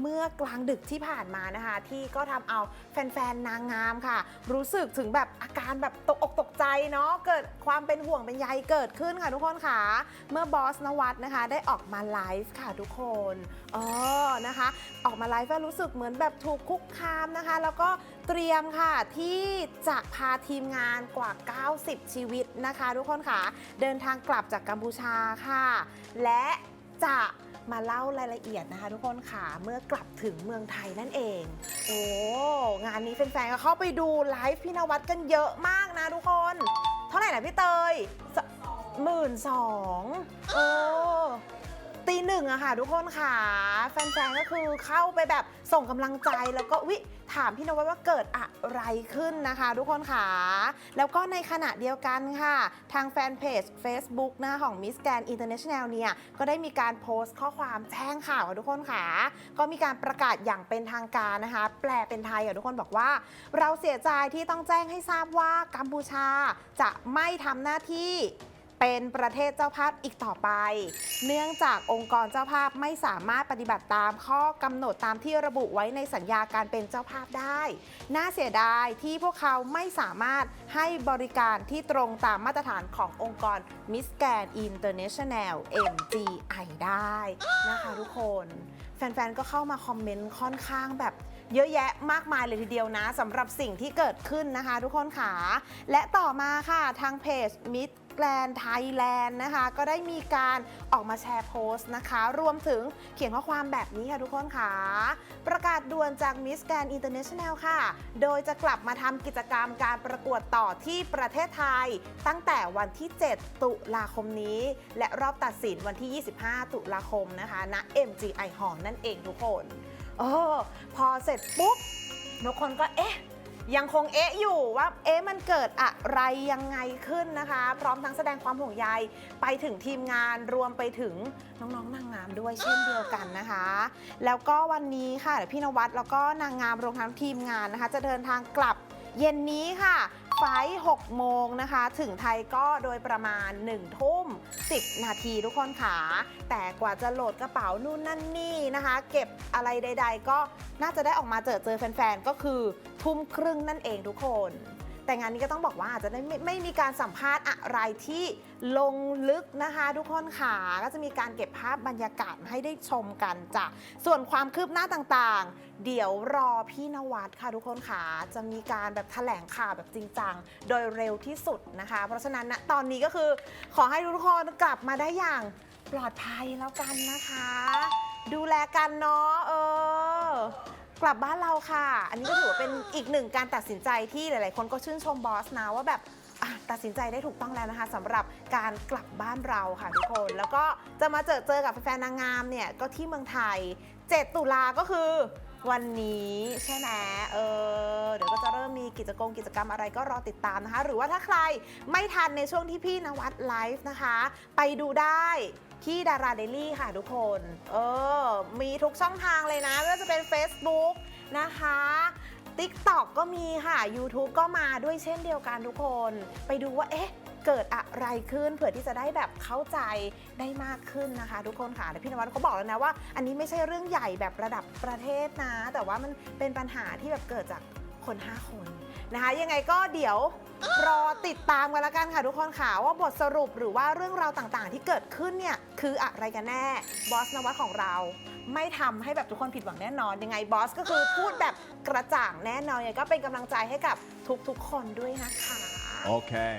เมื่อกลางดึกที่ผ่านมานะคะ ที่ก็ทำเอาแฟนๆนางงามค่ะ รู้สึกถึงแบบอาการแบบตกอกตกใจเนาะเกิดความเป็นห่วงเป็นใยเกิดขึ้นค่ะทุกคนค่ะ เมื่อบอสนวัตนะคะ ได้ออกมาไลฟ์ค่ะทุกคนเออนะคะ ออกมาไลฟ์ก็รู้สึกเหมือนแบบถูกคุกคามนะคะ แล้วก็เตรียมค่ะที่จะพาทีมงานกว่า 90 ชีวิตนะคะ ทุกคนค่ะ เดินทางกลับจากกัมพูชาค่ะ และจะ มาเล่ารายละเอียดนะคะ ทุกคนค่ะเมื่อกลับถึงเมืองไทยนั่นเอง โอ้งานนี้แฟนๆก็เข้าไปดูไลฟ์พี่นวัดกันเยอะมากนะทุกคน เท่าไหร่นะพี่เตยหมื่นสองเออ หนึ่งอะค่ะทุกคนค่ะ แฟนๆ ก็คือเข้าไปแบบส่งกำลังใจแล้วก็วิถามพี่นวัดว่าเกิดอะไรขึ้นนะคะ ทุกคนค่ะแล้วก็ในขณะเดียวกันค่ะ ทางแฟนเพจ Facebook หน้าของ Miss Grand International เนี่ย ก็ได้มีการโพสต์ข้อความแจ้งข่าวค่ะทุกคนค่ะ ก็มีการประกาศอย่างเป็นทางการนะคะ แปลเป็นไทยค่ะทุกคนบอกว่า เราเสียใจที่ต้องแจ้งให้ทราบว่ากัมพูชาจะไม่ทำหน้าที่ เป็นประเทศเจ้าภาพอีกต่อไป เนื่องจากองค์กรเจ้าภาพไม่สามารถปฏิบัติตามข้อกำหนดตามที่ระบุไว้ในสัญญาการเป็นเจ้าภาพได้ น่าเสียดายที่พวกเขาไม่สามารถให้บริการที่ตรงตามมาตรฐานขององค์กร Miss Grand International MGI ได้นะคะทุกคนแฟนๆ ก็เข้ามาคอมเมนต์ค่อนข้างแบบเยอะแยะมากมายเลยทีเดียวนะสำหรับสิ่งที่เกิดขึ้นนะคะทุกคนค่ะและต่อมาค่ะทางเพจ Miss Grand Thailand นะคะ ก็ได้มีการออกมาแชร์โพสต์นะคะ รวมถึงเขียนข้อความแบบนี้ค่ะทุกคนค่ะ ประกาศด่วนจาก Miss Grand International ค่ะ โดยจะกลับมาทำกิจกรรมการประกวดต่อที่ประเทศไทย ตั้งแต่วันที่ 7 ตุลาคมนี้ และรอบตัดสินวันที่ 25 ตุลาคมนะคะณ MGI Hall นั่นเองทุกคน เออ พอเสร็จปุ๊บทุกคนก็เอ๊ะ ยังคงเอ๊ะอยู่ว่าเอ๊ะมันเกิดอะไรยังไงขึ้นนะคะ พร้อมทั้งแสดงความห่วงใยไปถึงทีมงานรวมไปถึงน้องๆนางงามด้วยเช่นเดียวกันนะคะ แล้วก็วันนี้ค่ะเดี๋ยวพี่นวัดแล้วก็นางงามรวมทั้งทีมงานนะคะ จะเดินทางกลับเย็นนี้ค่ะ ไฟ6โมงนะคะ ถึงไทยก็โดยประมาณ 1 ทุ่ม 10 นาทีทุกคนค่ะ แต่กว่าจะโหลดกระเป๋านู่นนั่นนี่นะคะ เก็บอะไรใด ๆ ก็น่าจะได้ออกมาเจอเจอแฟนๆ ก็คือทุ่มครึ่งนั่นเองทุกคน แต่งานนี้ก็ต้องบอกว่าอาจจะได้ไม่ไม่มีการสัมภาษณ์อะไรที่ลงลึกนะคะ ทุกคนค่ะก็จะมีการเก็บภาพบรรยากาศมาให้ได้ชมกันจ้ะส่วนความคืบหน้าต่างๆ เดี๋ยวรอพี่นวัดค่ะทุกคนค่ะจะมีการแบบแถลงข่าวแบบจริงจังโดยเร็วที่สุดนะคะ เพราะฉะนั้นนะตอนนี้ก็คือขอให้ทุกคนกลับมาได้อย่างปลอดภัยแล้วกันนะคะ ดูแลกันเนาะเออ กลับบ้านเราค่ะ อันนี้ก็ถือว่าเป็นอีกหนึ่งการตัดสินใจที่หลาย ๆ คนก็ชื่นชมบอสนะว่าแบบอะตัดสินใจได้ถูกต้องแล้วนะคะสำหรับการกลับบ้านเราค่ะทุกคน แล้วก็จะมาเจอเจอกับแฟนๆนางงามเนี่ยก็ที่เมืองไทย 7 ตุลาก็คือวันนี้ใช่ไหมเออเดี๋ยวก็จะเริ่มมีกิจกรรมกิจกรรมอะไรก็รอติดตามนะคะ หรือว่าถ้าใครไม่ทันในช่วงที่พี่นวัดไลฟ์นะคะ ไปดูได้ ที่ดาราเดลี่ค่ะทุกคน เออ มีทุกช่องทางเลยนะไม่ว่าจะเป็น Facebook นะคะ TikTok ก็มีค่ะ YouTube ก็มาด้วยเช่นเดียวกันทุกคน ไปดูว่าเอ๊ะเกิดอะไรขึ้นเผื่อที่จะได้แบบเข้าใจได้มากขึ้นนะคะ ทุกคนค่ะแต่พี่นวัดก็บอกแล้วนะว่า อันนี้ไม่ใช่เรื่องใหญ่แบบระดับประเทศนะ แต่ว่ามันเป็นปัญหาที่แบบเกิดจากคน 5 คน นะคะ ยังไงก็เดี๋ยวรอติดตามกันละกันค่ะทุกคนค่ะว่าบทสรุปหรือว่าเรื่องราวต่างๆ ที่เกิดขึ้นเนี่ยคืออะไรกันแน่บอสนวัดของเรา ไม่ทำให้แบบทุกคนผิดหวังแน่นอน ยังไงบอสก็คือพูดแบบกระจ่างแน่นอนยังไงก็เป็นกำลังใจให้กับทุกๆคนด้วยนะคะ Okay.